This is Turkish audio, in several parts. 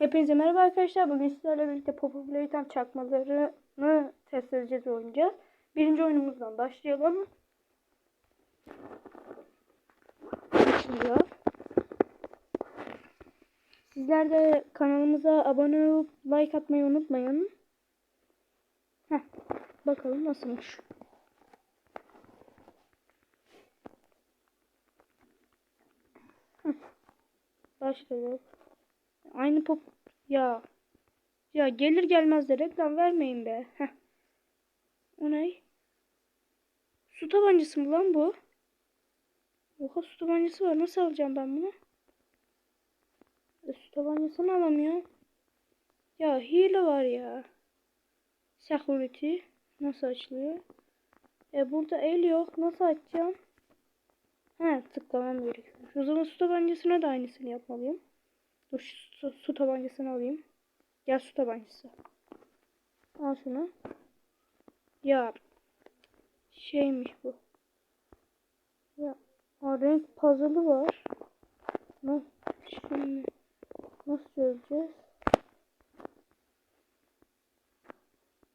Hepinize merhaba arkadaşlar. Bugün sizlerle birlikte Popo Playtime çakmalarını test edeceğiz oynayacağız. Birinci oyunumuzdan başlayalım. Başlıyor. Sizler de kanalımıza abone olup like atmayı unutmayın. Heh, bakalım nasılmış. Heh. Aynı pop ya. Ya gelir gelmez de reklam vermeyin be. Heh. O ne? Su tabancası mı lan bu? Oha su tabancası var. Nasıl alacağım ben bunu? E, su tabancasını alamıyorum. Ya hile var ya. Security. Nasıl açılıyor? E burada el yok. Nasıl açacağım? He tıklamam gerekiyor. O zaman su tabancasına da aynısını yapmalıyım. Dur şu su, su tabancasını alayım. Gel su tabancası. Al şunu. Ya şeymiş bu. Ya a, renk puzzle'ı var. Nasıl şimdi nasıl çözeceğiz?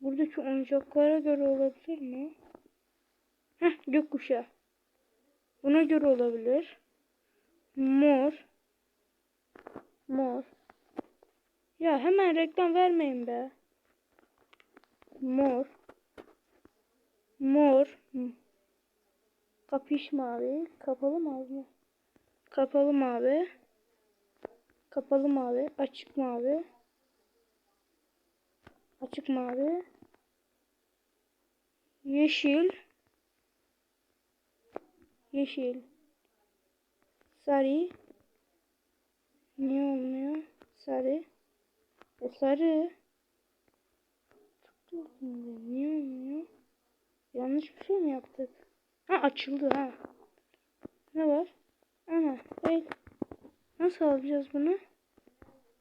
Buradaki oyuncaklara göre olabilir mi? Heh gökkuşağı. Buna göre olabilir. Mor. Mor. Ya hemen reklam vermeyin be. Mor. Mor. Hı. Kapış mavi. Kapalı mavi. Kapalı mavi. Kapalı mavi. Açık mavi. Açık mavi. Yeşil. Yeşil. Sarı. Niye olmuyor? Sarı. E sarı. Niye olmuyor? Yanlış bir şey mi yaptık? Ha açıldı ha. Ne var? Aha el. Nasıl alacağız bunu?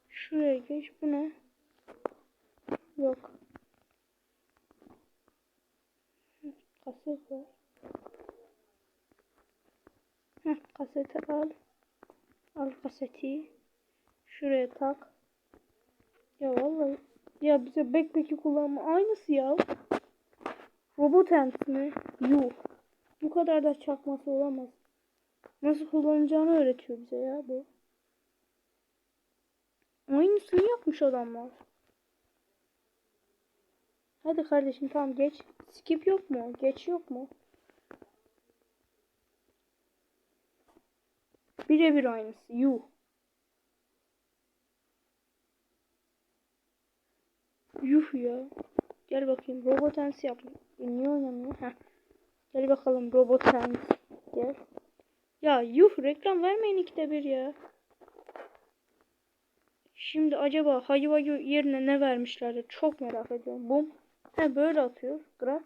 Şuraya geç. Bu ne? Yok. Kaset var. Heh, kaseti al. Al kaseti. Şuraya tak. Ya vallahi ya bize backpack'i kullanma aynısı ya. Robot ant mi? Yuh. Bu kadar da çakması olamaz. Nasıl kullanacağını öğretiyor bize ya bu. Aynısını yapmış adamlar. Hadi kardeşim tamam geç. Skip yok mu? Geç yok mu? Birebir aynısı. Yuh. Yuh ya. Gel bakayım. Robotens yap. E, niye oynamıyor? Heh. Gel bakalım Robotens. Gel. Ya yuh reklam vermeyin ikide bir ya. Şimdi acaba Hacı Vacı yerine ne vermişlerdi? Çok merak ediyorum. Bum. He böyle atıyor. Graf.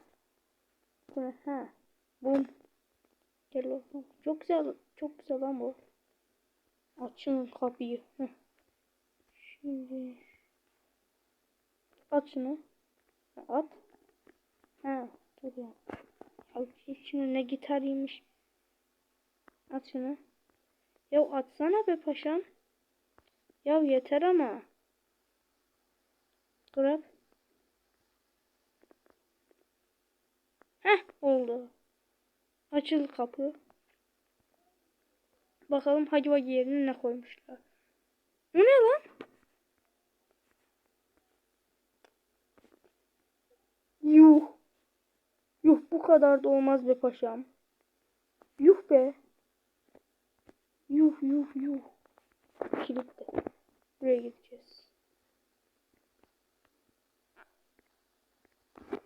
Bu? He. Bum. Gel bakalım. Çok güzel. Çok güzel lan bu. Açın kapıyı. Heh. Şimdi. At şunu. At. Ha, dur ya. Ya şunu ne gitarıymış. At şunu. Ya atsana be paşam. Ya yeter ama. Grab. Heh oldu. Açıl kapı. Bakalım Hacı yerine ne koymuşlar. Bu ne lan? Yuh. Yuh bu kadar da olmaz be paşam. Yuh be. Yuh yuh yuh. Kilitli. Buraya gideceğiz.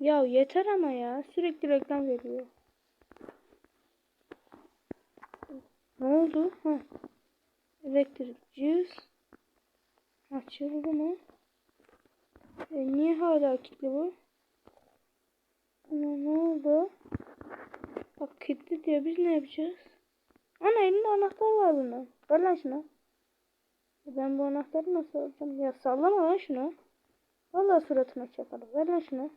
Ya yeter ama ya. Sürekli reklam veriyor. Ne oldu? Ha. Elektrik cüz. Açıldı mı? E, niye hala kilitli bu? Ne, oldu? Bak kilitli diyor. Biz ne yapacağız? Ana elinde anahtar var bunun. Ver lan şunu. E, Ben bu anahtarı nasıl alacağım? Ya sallama lan şunu. Vallahi suratına çakarım. Ver lan şunu.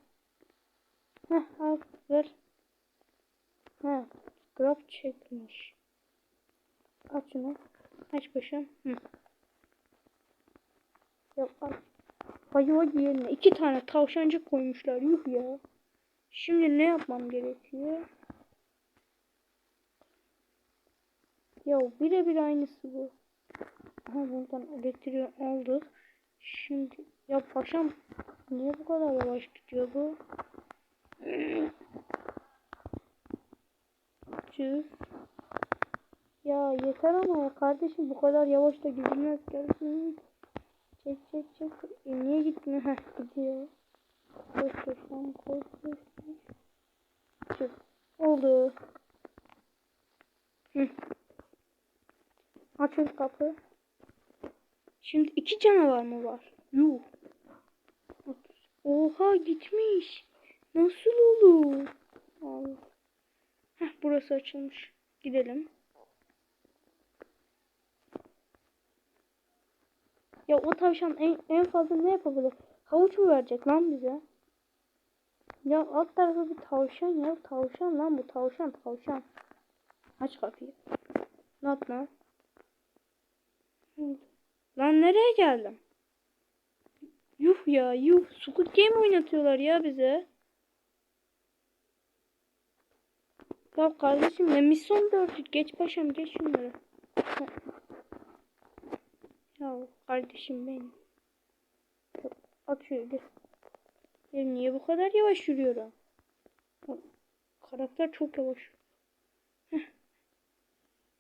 Heh al ver. Ha. Grab çekmiş. Aç şunu. Aç başım. Hı. Bak. Hadi hadi yerine iki tane tavşancık koymuşlar. Yuh ya. Şimdi ne yapmam gerekiyor? Ya birebir aynısı bu. Aha buradan elektriği aldık. Şimdi ya paşam niye bu kadar yavaş gidiyor bu? Çüz. Ya yeter ama ya kardeşim bu kadar yavaş da gidilmez gelsin. Çek çek çek. E niye gitmiyor? Gidiyor. Koş koş lan koş koş. Oldu. Hı. Açın kapı. Şimdi iki canavar mı var? Yuh. Oha gitmiş. Nasıl olur? Allah. Heh, burası açılmış. Gidelim. Ya o tavşan en, en fazla ne yapabilir? Havuç mu verecek lan bize? Ya alt tarafı bir tavşan ya. Tavşan lan bu tavşan tavşan. Aç kapıyı. Yap lan? Lan nereye geldim? Yuh ya yuh. Squid Game oynatıyorlar ya bize. Ya kardeşim ne misyon gördük. Geç paşam geç şunları. Ya kardeşim benim. At şöyle. Ya niye bu kadar yavaş yürüyorum? Karakter çok yavaş. Heh.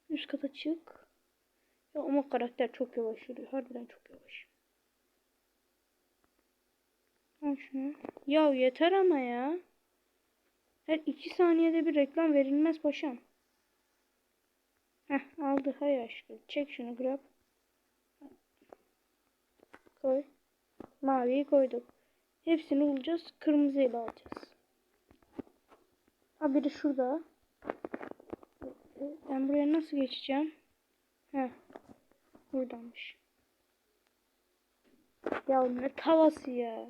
Üst kata çık. Ya ama karakter çok yavaş yürüyor. Harbiden çok yavaş. Al şunu. Ya yeter ama ya. Her iki saniyede bir reklam verilmez paşam. Heh aldı hay aşkım. Çek şunu grab. Koy. Maviyi koyduk. Hepsini bulacağız. Kırmızıyla alacağız. Ha biri şurada. Ben buraya nasıl geçeceğim? Heh. Buradanmış. Ya ne tavası ya?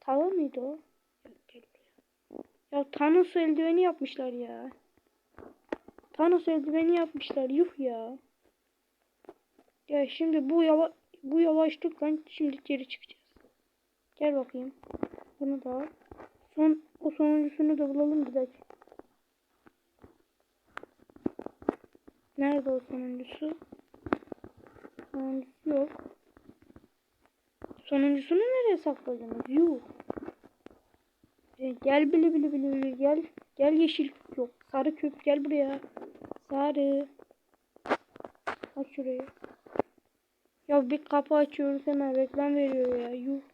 Tava mıydı o? Ya Thanos eldiveni yapmışlar ya. Thanos eldiveni yapmışlar. Yuh ya. Ya şimdi bu yava bu yavaşlıkla şimdi geri çıkacağız. Gel bakayım. Bunu da al. Son o sonuncusunu da bulalım bir dakika. Nerede o sonuncusu? Sonuncusu yok. Sonuncusunu nereye sakladınız? Yuh. E, gel bili bili bili bili gel. Gel yeşil yok. Sarı küp gel buraya. Sarı. Aç şurayı. Ya bir kapı açıyoruz hemen reklam veriyor ya. Yuh.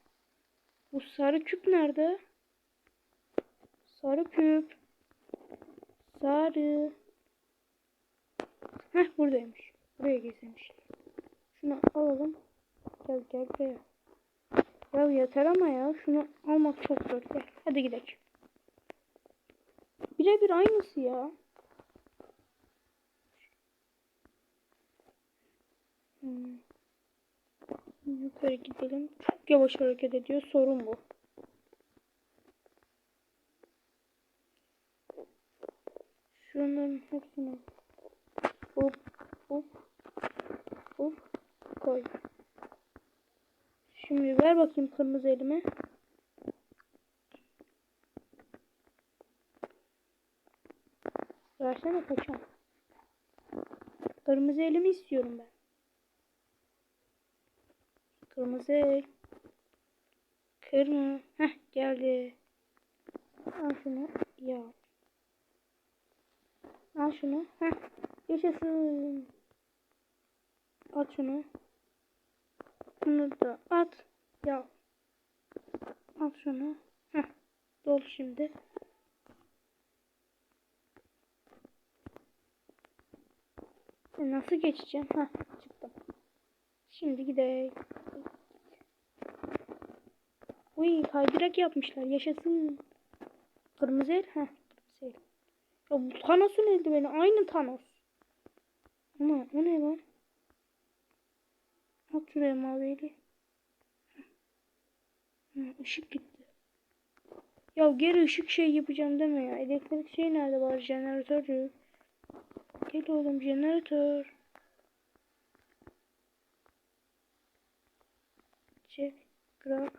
Bu sarı küp nerede? Sarı küp. Sarı. Heh buradaymış. Buraya getirmiş. Şunu alalım. Gel gel buraya. Ya yeter ama ya. Şunu almak çok zor. Gel. Hadi gidelim. Birebir aynısı ya. Hmm. Yukarı gidelim. Yavaş hareket ediyor. Sorun bu. Şunların hepsini hop hop hop koy. Şimdi ver bakayım kırmızı elime. Versene kaçam. Kırmızı elimi istiyorum ben. Kırmızı. Kırmızı. Heh geldi. Al şunu. Ya. Al şunu. Heh. Yaşasın. At şunu. Bunu da at. Ya. Al şunu. Heh. Dol şimdi. E nasıl geçeceğim? Heh. Çıktım. Şimdi gidelim. Uy kaydırak yapmışlar. Yaşasın. Kırmızı el. Heh. El. Ya bu Thanos'un eldiveni. Aynı Thanos. Ama o ne lan? At şuraya mavili. Işık gitti. Ya geri ışık şey yapacağım deme ya. Elektrik şey nerede var? Jeneratör. Gel oğlum jeneratör. Çek. Grab.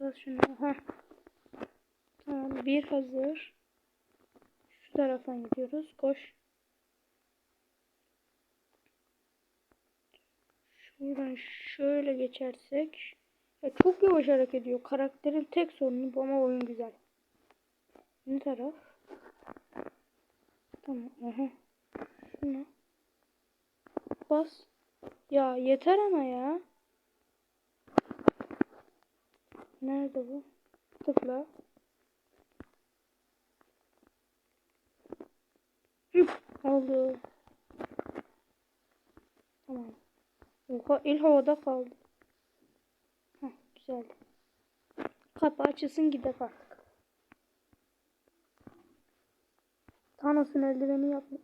Bas şunu. Ha. Tamam. Bir hazır. Şu taraftan gidiyoruz. Koş. Şuradan şöyle geçersek. Ya çok yavaş hareket ediyor. Karakterin tek sorunu bu ama oyun güzel. Ne taraf? Tamam. Aha. Şuna. Bas. Ya yeter ama ya. Nerede bu? Tıkla. Hı, oldu. Tamam. Oha el havada kaldı. Heh, güzel. Kapı açılsın gidelim artık. Thanos'un eldiveni yapmış.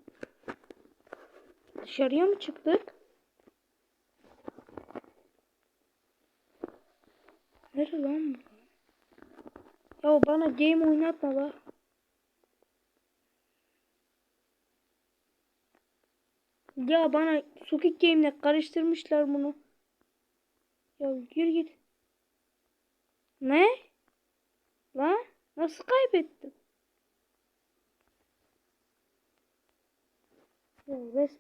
Dışarıya mı çıktık? Nere lan bu? Ya bana game oynatma la. Ya bana Squid Game'le karıştırmışlar bunu. Ya yürü git. Ne? Lan nasıl kaybettim? Ya res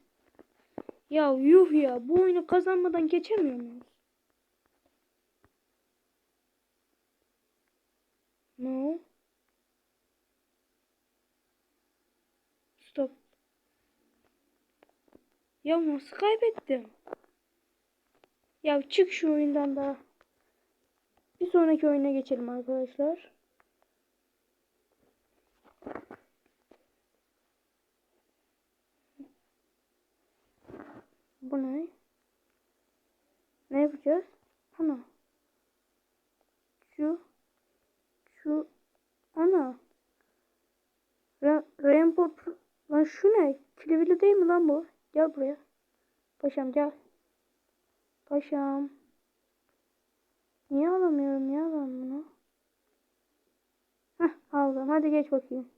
ya yuh ya bu oyunu kazanmadan geçemiyor muyuz? No. Stop. Ya nasıl kaybettim? Ya çık şu oyundan da. Bir sonraki oyuna geçelim arkadaşlar. Bu ne? Ne yapacağız? Ana. Şu. Şu. Ana. Ra Rainbow. Lan şu ne? Kilivili değil mi lan bu? Gel buraya. Paşam gel. Paşam. Niye alamıyorum ya ben bunu? Heh aldım. Hadi geç bakayım.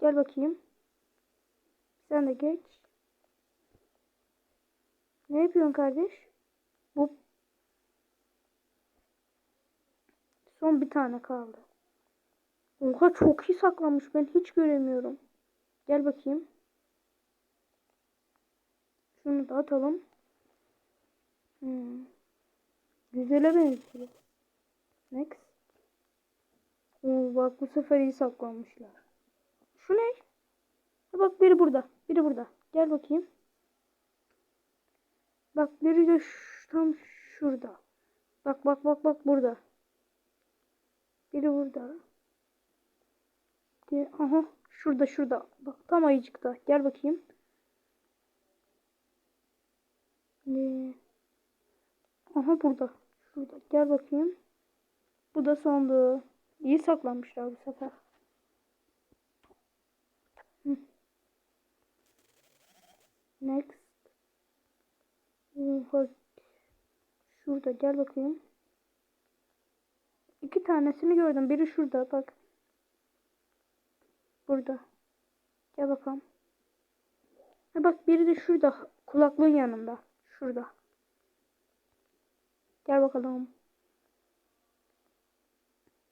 Gel bakayım. Sen de geç. Ne yapıyorsun kardeş? Bu son bir tane kaldı. Oha çok iyi saklamış. Ben hiç göremiyorum. Gel bakayım. Şunu da atalım. Hmm. Güzele benziyor. Next. Oo, bak bu sefer iyi saklanmışlar. Şu ne? Ha, bak biri burada. Biri burada. Gel bakayım. Bak biri de tam şurada. Bak bak bak bak burada. Biri burada. Diye, aha şurada şurada. Bak tam ayıcıkta. Gel bakayım. Ne? Aha burada. Şurada. Gel bakayım. Bu da sondu. İyi saklanmışlar bu sefer. Next. Şurada gel bakayım. İki tanesini gördüm. Biri şurada bak. Burada. Gel bakalım. Ha bak biri de şurada. Kulaklığın yanında. Şurada. Gel bakalım.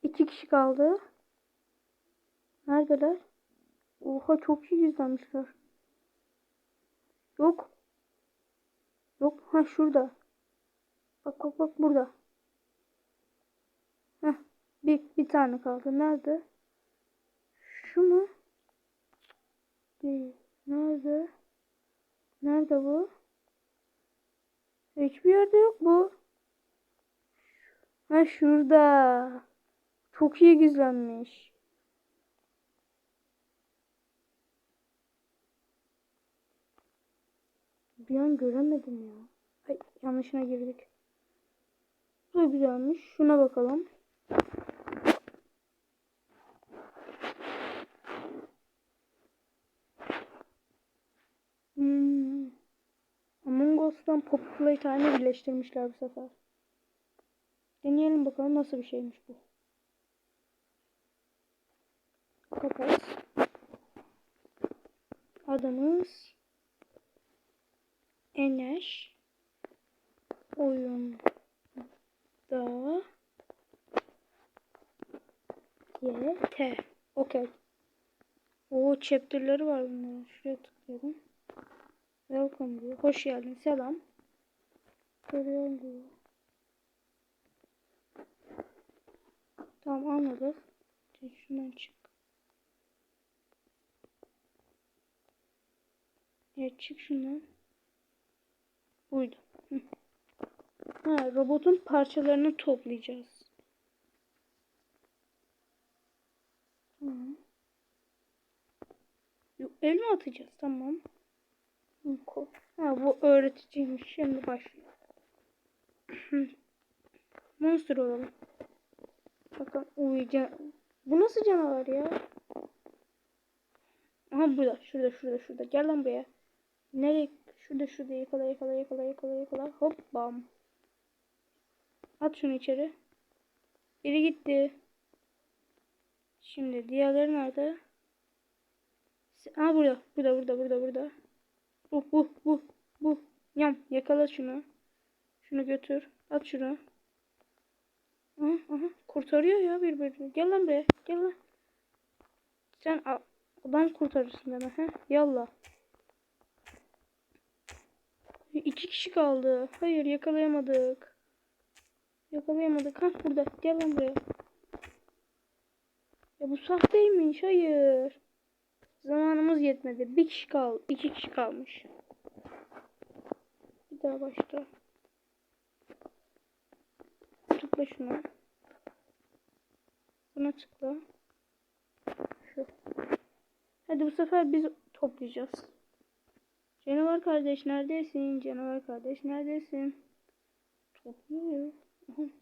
İki kişi kaldı. Neredeler? Oha çok iyi gizlenmişler. Yok. Yok. Ha şurada. Bak bak bak burada. Bir, bir tane kaldı. Nerede? Şu mu? Değil. Nerede? Nerede bu? Hiçbir yerde yok bu. Ha şurada. Çok iyi gizlenmiş. Bir an göremedim ya. Ay yanlışına girdik. Bu güzelmiş. Şuna bakalım. Hmm. Us'tan Poppy Playtime'ı birleştirmişler bu sefer. Deneyelim bakalım nasıl bir şeymiş bu. Kapat. Adımız Eneş oyunda YT. Okey. O chapter'ları var bunların. Şuraya tıklayalım. Welcome diyor. Hoş geldin. Selam. Görüyorum diyor. Tamam anladık. Şimdi şundan çık. Evet çık şundan. Buydu. Hı. Ha, robotun parçalarını toplayacağız. Tamam. Yok, el mi atacağız? Tamam. Ha, bu öğreticiymiş. Şimdi başlıyor. Monster olalım. Bakın uyuyacağım. Bu nasıl canavar ya? Aha burada. Şurada şurada şurada. Gel lan buraya. Nereye? Şurada şurada yakala yakala yakala yakala yakala. Hop bam. At şunu içeri. Biri gitti. Şimdi diğerleri nerede? Aa burada. Burada burada burada burada. Bu bu bu bu. Yam yakala şunu. Şunu götür. At şunu. Aha, aha. Kurtarıyor ya birbirini. Gel lan buraya. Gel lan. Sen a- adam kurtarırsın deme. He? Yallah. İki kişi kaldı. Hayır yakalayamadık. Yakalayamadık. Ha burada. Gel lan buraya. Ya bu sahteymiş. Hayır. Zamanımız yetmedi. Bir kişi kaldı. iki kişi kalmış. Bir daha başla. Tıkla şuna. Buna tıkla. Şu. Hadi bu sefer biz toplayacağız. Canavar kardeş neredesin? Canavar kardeş neredesin? Topluyor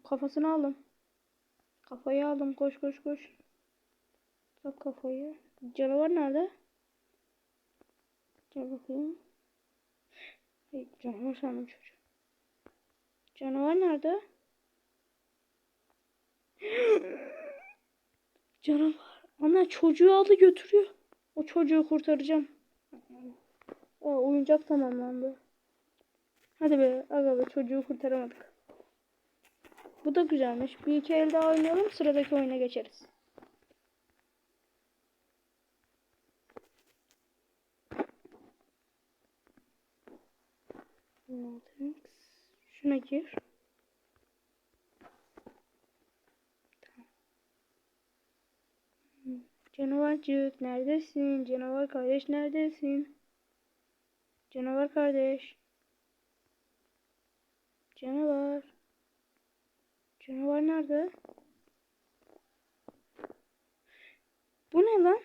kafasını aldım. Kafayı aldım. Koş koş koş. Tak kafayı. Canavar nerede? Gel bakayım. Hey, canavar sandım çocuğu. Canavar nerede? Canavar. Ana çocuğu aldı götürüyor. O çocuğu kurtaracağım. Aa, oyuncak tamamlandı. Hadi be aga be çocuğu kurtaramadık. Bu da güzelmiş. Bir iki el daha oynayalım sıradaki oyuna geçeriz. Şuna gir. Canavarcık neredesin? Canavar kardeş neredesin? Canavar kardeş. Canavar. Canavar nerede? Bu ne lan?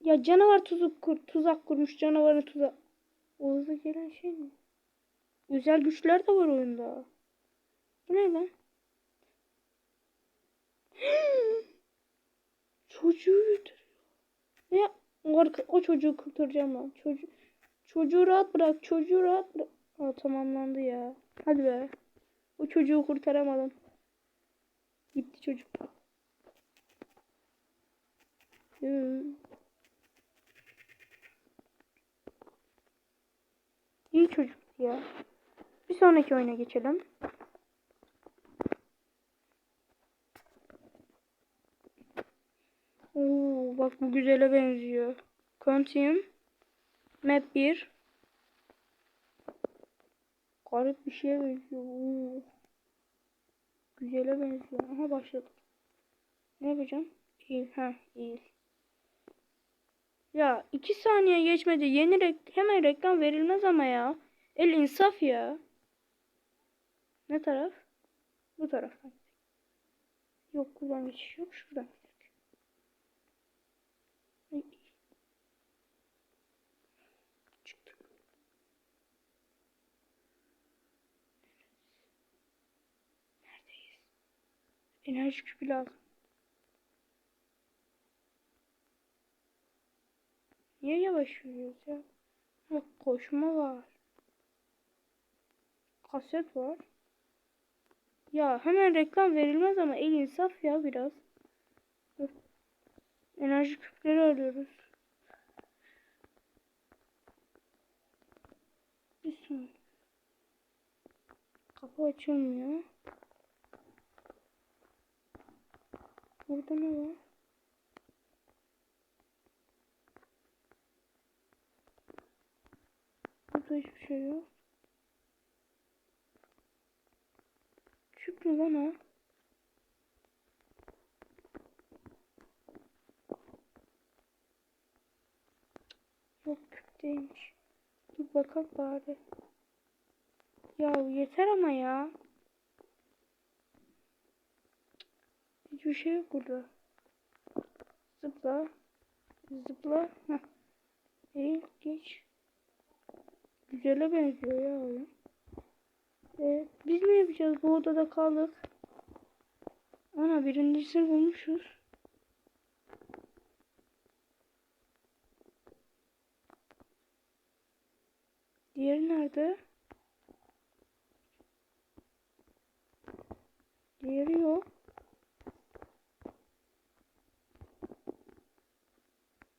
Ya canavar tuzak, kur, tuzak kurmuş. Canavarı tuzak. O gelen şey mi? Özel güçler de var oyunda. Bu ne lan? Çocuğu götürüyor. Ne? O, o çocuğu kurtaracağım lan. Çocuğu, çocuğu rahat bırak. Çocuğu rahat bırak. Aa, tamamlandı ya. Hadi be. O çocuğu kurtaramadım. Gitti çocuk. Hı. İyi çocuk ya. Bir sonraki oyuna geçelim. Oo, bak bu güzele benziyor. Continue. Map 1. Garip bir şeye benziyor. Oo. Güzele benziyor. Aha başladık. Ne yapacağım? İyi. Ha iyi. Ya iki saniye geçmedi. Yeni rek hemen reklam verilmez ama ya. El insaf ya. Ne taraf? Bu taraftan. Yok buradan geçiş yok. Şuradan. Enerji küpü lazım. Niye yavaş yürüyoruz ya? Bak koşma var. Kaset var. Ya hemen reklam verilmez ama el insaf ya biraz. Enerji küpleri arıyoruz. Saniye. Kapı açılmıyor. Burada ne var? Burada hiçbir şey yok. Küp mü lan o? Yok küp değilmiş. Dur bakalım bari. Ya yeter ama ya. Hiçbir şey yok burada. Zıpla. Zıpla. Heh. Eğil geç. Güzele benziyor ya oyun. Evet, biz ne yapacağız? Bu odada kaldık. Ana birincisini bulmuşuz. Diğeri nerede? Diğeri yok.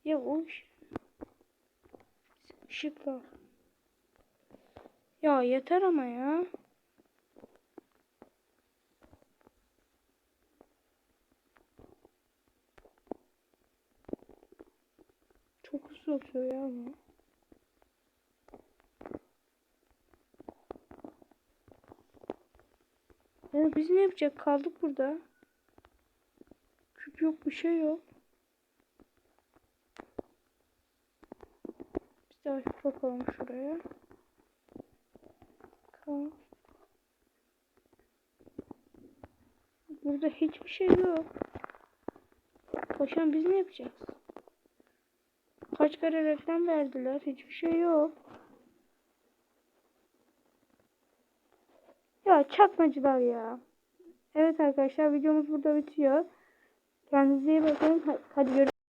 Ya o iş- ışıklar. Ya yeter ama ya. Çok hızlı atıyor ya bu. Ya biz ne yapacak? Kaldık burada. Küp yok, bir şey yok. Biz daha bir bakalım şuraya. Burada hiçbir şey yok. Paşam biz ne yapacağız? Kaç kere reklam verdiler. Hiçbir şey yok. Ya çakmacılar ya. Evet arkadaşlar videomuz burada bitiyor. Kendinize iyi bakın. Hadi görüşürüz.